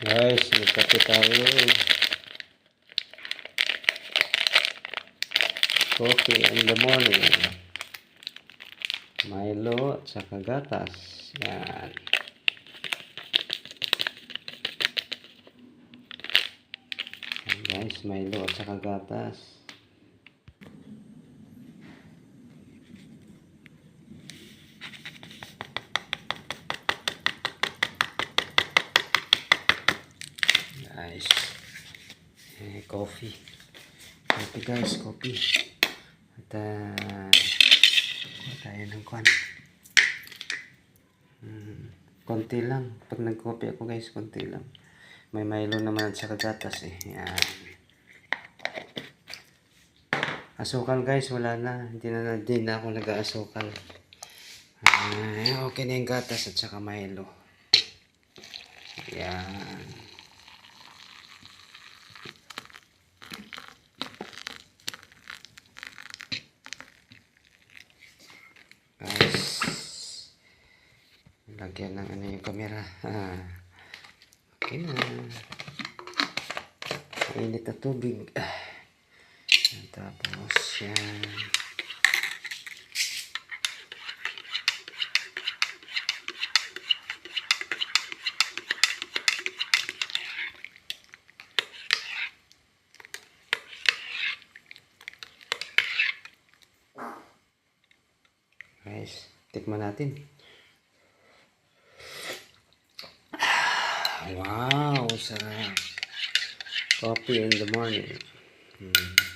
Guys, magkape tayo. Coffee in the morning. Milo at saka gatas. Yan guys, Milo at saka gatas. Guys. Eh, coffee. Coffee guys, coffee. At uh, kuha tayo ng kwan. Hmm, konti lang. Pag nag-coffee ako guys, konti lang. May Milo naman at saka gatas eh. Yan. Asukal guys, wala na. Hindi na, hindi na ako nag-aasukal. Ah, okay na yung gatas at saka Milo. Yan. Guys. Lagyan ng ano yung camera. Okay na. Mainit na tubig. Ah. Tapos yan. Guys, tikman natin. Wow, sarap. Coffee in the morning. Hmm.